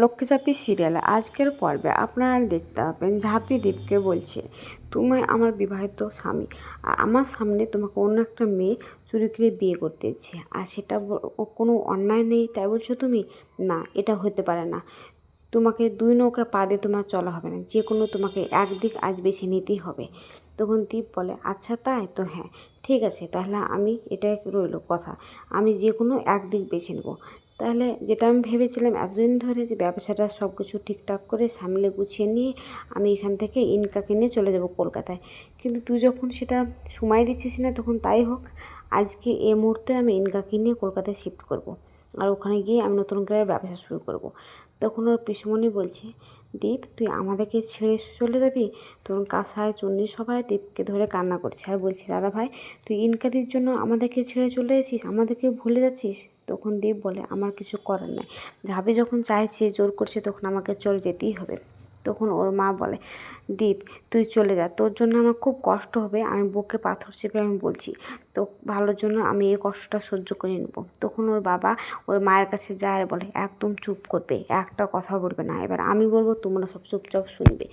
লক্ষ্মীচাপি সিরিয়ালে আজকের পর্বে আপনারা দেখতে পাবেন, ঝাঁপি দ্বীপকে বলছে তুমি আমার বিবাহিত স্বামী, আর আমার সামনে তোমাকে অন্য একটা মেয়ে চুরি করে বিয়ে করতে ইচ্ছে আর সেটা কোনো অন্যায় নেই, তাই বলছো তুমি? না, এটা হতে পারে না। তোমাকে দুই নৌকা পা দিয়ে তোমার চলা হবে না, যে কোনো তোমাকে একদিক আজ বেছে নিতেই হবে। তখন দীপ বলে আচ্ছা তাই তো হ্যাঁ ঠিক আছে, তাহলে আমি এটাই রইল কথা। আমি যে কোনো একদিক বেছে নেব। তাহলে যেটা আমি ভেবেছিলাম, এতদিন ধরে যে ব্যবসাটা সব কিছু ঠিকঠাক করে সামলে গুছিয়ে নিয়ে আমি এখান থেকে ইনকাকে নিয়ে চলে যাব কলকাতায় কিন্তু তুই যখন সেটা সময় দিচ্ছিস না, তখন তাই হোক, আজকে এ মুহূর্তে আমি ইনকাকে নিয়ে কলকাতায় শিফট করব। আর ওখানে গিয়ে আমি নতুন করে ব্যবসা শুরু করব। তখন ওর পিসমণি বলছে, দীপ, তুই আমাদেরকে ছেড়ে চলে যাবি? তখন কাঁসায় চন্নি সবাই দীপকে ধরে কান্না করছে। আর বলছে, দাদা ভাই, তুই ইনকারির জন্য আমাদেরকে ছেড়ে চলে এসেছিস? আমাদেরকে ভুলে যাচ্ছিস? তখন দীপ বলে, আমার কিছু করার নাই। ভাবে যখন চাইছে, জোর করছে, তখন আমাকে চলে যেতেই হবে। তখন ওর মা বলে, দীপ, তুই চলে যা, তোর জন্য আমার খুব কষ্ট হবে, আমি বুকে পাথর চেপে আমি বলছি, তো ভালোর জন্য আমি এই কষ্টটা সহ্য করে নেব। তখন ওর বাবা ওর মায়ের কাছে যায় আর বলে, একদম চুপ করবে, একটা কথা বলবে না, এবার আমি বলব, তোমরা সব চুপচাপ শুনবে।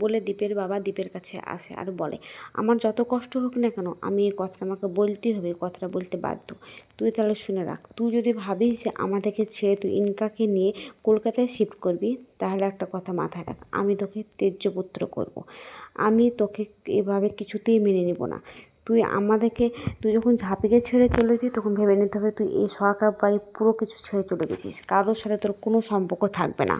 বলে দীপের বাবা দীপের কাছে আসে আর বলে, আমার যত কষ্ট হোক না কেন, আমি এই কথাটা আমাকে বলতেই হবে, এই কথাটা বলতে বাধ্য। তুই তাহলে শুনে রাখ, তুই যদি ভাবিস যে আমাদেরকে ছেড়ে তুই ইনকাকে নিয়ে কলকাতায় শিফট করবি তাহলে একটা কথা মাথায় রাখ, আমি তোকে তেজ্যপুত্র করব। আমি তোকে এভাবে কিছুতেই মেনে নেব না। তুই আমাদেরকে, তুই যখন ঝাঁপিকে ছেড়ে চলে গেছিস তখন ভেবে নিতে হবে তুই এই সরকার বাড়ি পুরো কিছু ছেড়ে চলে গেছিস। কারোর সাথে তোর কোনো সম্পর্ক থাকবে না।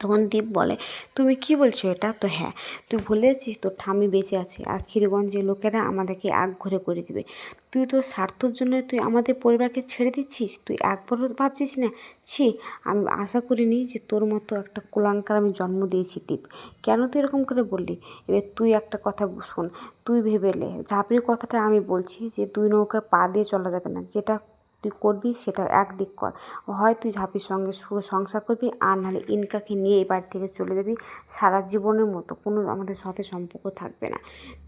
তখন দীপ বলে, তুমি কি বলছো এটা? তো হ্যাঁ তুই ভুলে যাচ্ছিস তোর ঠামি বেঁচে আছে আর ক্ষীরগঞ্জের লোকেরা আমাদেরকে এক ঘরে করে দিবে। তুই তোর স্বার্থর জন্য তুই আমাদের পরিবারকে ছেড়ে দিচ্ছিস? তুই একবারও ভাবছিস না? ছি, আমি আশা করিনি যে তোর মতো একটা কুলাঙ্কার আমি জন্ম দিয়েছি দীপ। কেন তুই এরকম করে বললি? এবার তুই একটা কথা শোন, তুই ভেবেলে ঝাঁপির কথাটা আমি বলছি যে, দুই নৌকা পা দিয়ে চলা যাবে না, যেটা তুই করবি সেটা একদিক কর। হয় তুই ঝাঁপির সঙ্গে সংসার করবি, আর নাহলে ইনকাকে নিয়ে এই বাড়ি থেকে চলে যাবি। সারা জীবনের মতো কোনো আমাদের সাথে সম্পর্ক থাকবে না।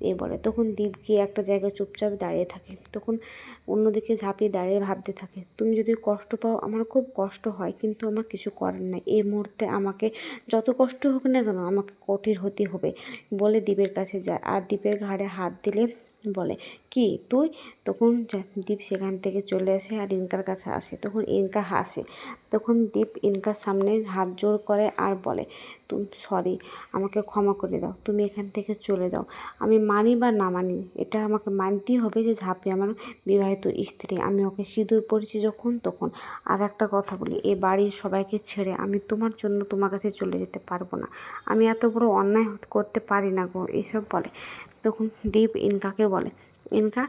এ বলে, তখন দীপ গিয়ে একটা জায়গায় চুপচাপ দাঁড়িয়ে থাকে। তখন অন্যদিকে ঝাঁপিয়ে দাঁড়িয়ে ভাবতে থাকে, তুমি যদি কষ্ট পাও, আমার খুব কষ্ট হয়, কিন্তু আমার কিছু করার নাই। এই মুহূর্তে আমাকে যত কষ্ট হোক না কেন, আমাকে কঠিন হতে হবে। বলে দ্বীপের কাছে যায়। আর দ্বীপের ঘাড়ে হাত দিলে বলে, কি, তুই? তখন দীপ সেখান থেকে চলে আসে আর ইনকার কাছে আসে। তখন ইনকা হাসে। তখন দীপ ইনকার সামনে হাত জোর করে আর বলে, তুমি সরি আমাকে ক্ষমা করে দাও। তুমি এখান থেকে চলে দাও আমি মানি বা না মানি, এটা আমাকে মানতেই হবে যে ঝাঁপি আমার বিবাহিত স্ত্রী। আমি ওকে সিঁদুর পড়েছি যখন তখন। আর একটা কথা বলি, এ বাড়ির সবাইকে ছেড়ে আমি তোমার জন্য তোমার কাছে চলে যেতে পারব না। আমি এত বড় অন্যায় করতে পারি না গো। এইসব বলে। তখন দীপ ইনকাকে বলে, ইনকা,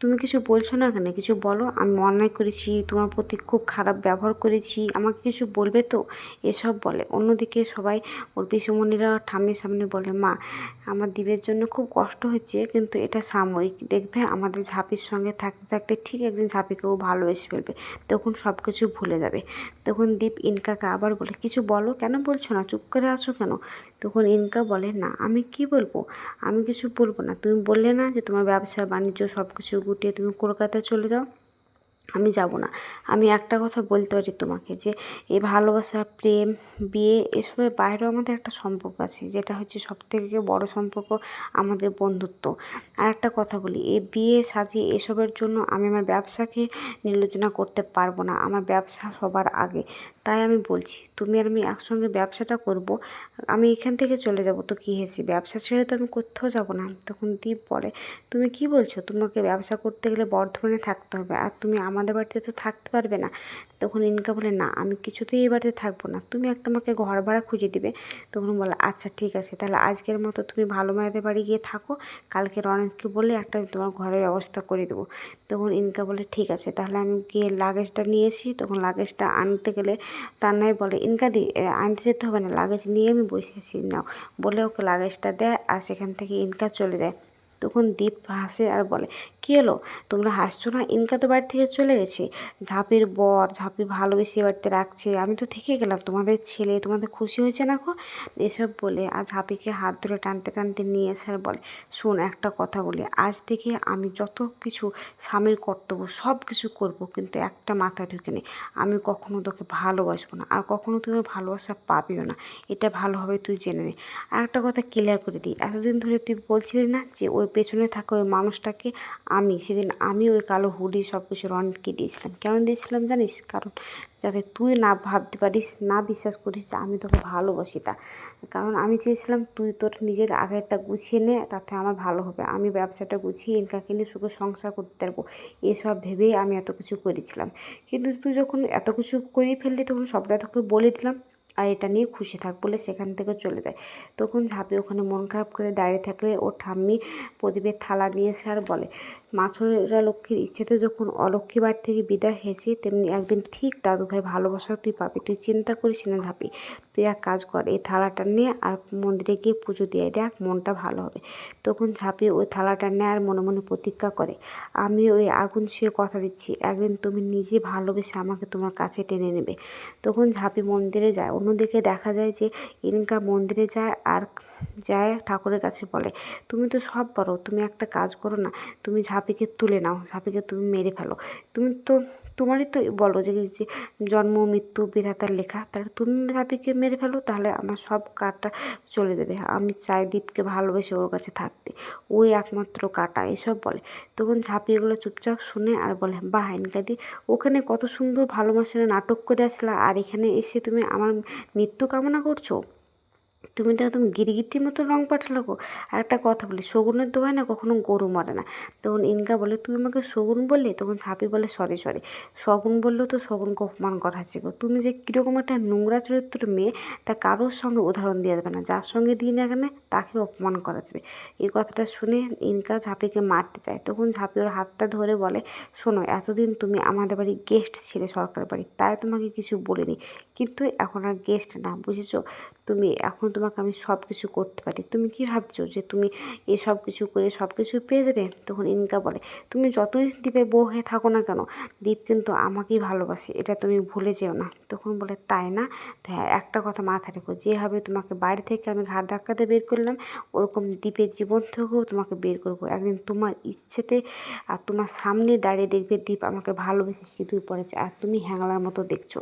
তুমি কিছু বলছো না কেন? কিছু বলো, আমি অন্যায় করেছি, তোমার প্রতি খুব খারাপ ব্যবহার করেছি, আমাকে কিছু বলবে তো? এসব বলে। অন্যদিকে সবাই ওর পিসুমণিরা ঠাম্মির সামনে বলে, মা আমার দ্বীপের জন্য খুব কষ্ট হচ্ছে, কিন্তু এটা সাময়িক। দেখবে আমাদের ঝাঁপির সঙ্গে থাকতে থাকতে ঠিক একদিন ঝাঁপিকেও ভালোবেসে ফেলবে, তখন সব কিছু ভুলে যাবে। তখন দীপ ইনকাকে আবার বলে, কিছু বলো কেন বলছো না? চুপ করে আছো কেন? তখন ইনকা বলে, না, আমি কি বলব? আমি কিছু বলব না। তুমি বললে না যে তোমার ব্যবসা, বাণিজ্য সব কিছু গুটিয়ে তুমি কলকাতায় চলে যাও? আমি যাব না। আমি একটা কথা বলতে পারি তোমাকে যে, এই ভালোবাসা, প্রেম, বিয়ে এসবের বাইরেও আমাদের একটা সম্পর্ক আছে, যেটা হচ্ছে সব থেকে বড় সম্পর্ক আমাদের বন্ধুত্ব। আর একটা কথা বলি, এই বিয়ে সাজিয়ে এসবের জন্য আমি আমার ব্যবসাকে নির্লোচনা করতে পারব না। আমার ব্যবসা সবার আগে। তাই আমি বলছি, তুমি আর আমি একসঙ্গে ব্যবসাটা করব, আমি এখান থেকে চলে যাব। তো কী হয়েছে? ব্যবসা ছেড়ে তো আমি কোথাও যাব না। তখন দীপ বলে, তুমি কি বলছো? তোমাকে ব্যবসা করতে গেলে বর্ধমানে থাকতে হবে, আর তুমি আমাদের বাড়িতে তো থাকতে পারবে না। তখন ইনকা বলে, না, আমি কিছুতেই এই বাড়িতে থাকব না। তুমি একটা আমাকে ঘর ভাড়া খুঁজে দিবে। তখন বলে আচ্ছা ঠিক আছে, তাহলে আজকের মতো তুমি ভালো মায়েদের বাড়ি গিয়ে থাকো, কালকে রনেককে বলে একটা তোমার ঘরের ব্যবস্থা করে দেবো। তখন ইনকা বলে, ঠিক আছে, তাহলে আমি গিয়ে লাগেজটা নিয়ে এসি তখন লাগেজটা আনতে গেলে তার নাই বলে, ইনকা দি আনতে যেতে হবে না, লাগেজ নিয়ে আমি বসে আছি, নাও। বলে ওকে লাগেজটা দেয় আর সেখান থেকে ইনকা চলে যায়। তখন দীপ হাসে আর বলে, কী হলো? তোমরা হাসছো না? ইনকা তো বাড়ি থেকে চলে গেছে। ঝাঁপির বর ঝাঁপি ভালোবেসে বাড়িতে রাখছে। আমি তো থেকে গেলাম। তোমাদের ছেলে, তোমাদের খুশি হয়েছে না গো? এসব বলে আর ঝাঁপিকে হাত ধরে টানতে টানতে নিয়ে এসে আর বলে, শোন, একটা কথা বলি। আজ থেকে আমি যত কিছু স্বামীর কর্তব্য সব কিছু করব, কিন্তু একটা মাথা ঢুকে নেই আমি কখনো তোকে ভালোবাসবো না আর কখনো তুমি ভালোবাসা পাবিও না। এটা ভালোভাবে তুই জেনে নে। আর একটা কথা ক্লিয়ার করে দিই। এতদিন ধরে তুই বলছিলি না যে ওই পেছনে থাকা ওই মানুষটাকে আমি, সেদিন আমি ওই কালো হুডি সব কিছু রনকে দিয়েছিলাম। কেন দিয়েছিলাম জানিস? কারণ যাতে তুই না ভাবতে পারিস, না বিশ্বাস করিস যে আমি তোকে ভালোবাসি তা। কারণ আমি চেয়েছিলাম তুই তোর নিজের আগেরটা গুছিয়ে নে, তাতে আমার ভালো হবে। আমি ব্যবসাটা গুছিয়ে ইনকাকে নিয়ে সুখে সংসার করতে পারব। এসব ভেবেই আমি এত কিছু করেছিলাম। কিন্তু তুই যখন এত কিছু করেই ফেললি, তখন সবটা তোকে বলে দিলাম। আর এটা নিয়ে খুশি থাক বলে সেখান থেকে চলে যায়। তখন ঝাঁপি ওখানে মন খারাপ করে দাঁড়িয়ে থাকলে ও ঠাম্মি প্রদীপের থালা নিয়ে এসে আর বলে, মাছরা লক্ষ্মীর ইচ্ছেতে যখন অলক্ষ্মী বাড়ি থেকে বিদায় হয়েছে, তেমনি একদিন ঠিক দাদু ভাই ভালোবাসা তুই পাবি। তুই চিন্তা করিস না ঝাঁপি, তুই এক কাজ কর, এই থালাটা নিয়ে আর মন্দিরে গিয়ে পুজো দিয়ে দেখ মনটা ভালো হবে। তখন ঝাঁপি ওই থালাটা নেয় আর মনে মনে প্রতিজ্ঞা করে, আমি ওই আগুন ছুঁয়ে কথা দিচ্ছি, একদিন তুমি নিজে ভালোবেসে আমাকে তোমার কাছে টেনে নেবে। তখন ঝাঁপি মন্দিরে যায়। অন্যদিকে দেখা যায় যে ইনকা মন্দিরে যায় আর যায় ঠাকুরের কাছে বলে, তুমি তো সব পারো তুমি একটা কাজ করো না, তুমি ঝাঁপিকে তুলে নাও, ঝাঁপিকে তুমি মেরে ফেলো। তুমি তো, তোমারই তো বলো যে যে জন্ম, মৃত্যু, বিধাতার লেখা, তাহলে তুমি ঝাঁপিকে মেরে ফেলো, তাহলে আমার সব কাটা চলে যাবে। আমি চাই দীপকে ভালোবেসে ওর কাছে থাকতে। ওই একমাত্র কাটা, এসব বলে। তখন ঝাঁপি এগুলো চুপচাপ শুনে আর বলে, বাহ ইনকাদি ওখানে কত সুন্দর ভালোবাসার নাটক করে আসলা, আর এখানে এসে তুমি আমার মৃত্যু কামনা করছ? তুমি তো একদম গিরগিটির মতো রং পাঠালো গো। আর একটা কথা বলি, শগুনের দোহায় না কখনো গরু মরে না। তখন ইনকা বলে তুমি আমাকে শগুন বললে? তখন ছাপি বলে, সরি সরি। শগুন বললেও তো শগুনকে অপমান করা হচ্ছে গো। তুমি যে কীরকম একটা নোংরা চরিত্র মেয়ে, তা কারোর সঙ্গে উদাহরণ দেওয়া যাবে না। যার সঙ্গে দিই না কেন তাকে অপমান করা যাবে। এই কথাটা শুনে ইনকা ঝাঁপিকে মারতে চায় তখন ঝাঁপি ওর হাতটা ধরে বলে, শোনো, এতদিন তুমি আমাদের বাড়ি গেস্ট ছিলে সরকার বাড়ি তাই তোমাকে কিছু বলিনি। কিন্তু এখন আর গেস্ট না, বুঝেছ? তুমি, এখন তোমাকে আমি সব কিছু করতে পারি। তুমি কি ভাবছ যে তুমি এই সব কিছু করে সব কিছু পেয়ে যাবে? তখন ইনকা বলে, তুমি যতই দ্বীপে বউ হয়ে থাকো না কেন, দ্বীপ কিন্তু আমাকেই ভালোবাসে, এটা তুমি ভুলে যেও না। তখন বলে, তাই না? তো হ্যাঁ একটা কথা মাথায় রেখো, যেভাবে তোমাকে বাড়ি থেকে আমি ঘাট ধাক্কাতে বের করলাম, ওরকম দ্বীপের জীবন থেকেও তোমাকে বের করব। একদিন তোমার ইচ্ছেতে আর তোমার সামনে দাঁড়িয়ে দেখবে দ্বীপ আমাকে ভালোবেসে সিঁদুর পড়েছে আর তুমি হ্যাংলার মতো দেখছ।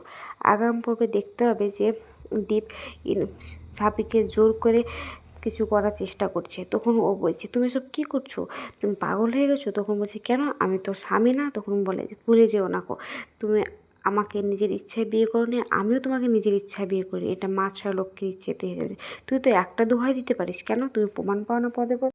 আগাম পর্বে দেখতে হবে যে দীপ সাপিকে জোর করে কিছু করার চেষ্টা করছে। তখন ও বলছে, তুমি সব কী করছ? তুমি পাগল হয়ে গেছো? তখন বলছে, কেন? আমি তো স্বামী না? তখন বলে, ভুলে যেও না কো। তুমি আমাকে নিজের ইচ্ছায় বিয়ে করো নি আমিও তোমাকে নিজের ইচ্ছায় বিয়ে করি এটা মা ছয় লক্ষ্যের ইচ্ছেতে যাবে তুই তো একটা দোহাই দিতে পারিস। কেন? তুমি প্রমাণ পাও না পদে পদে।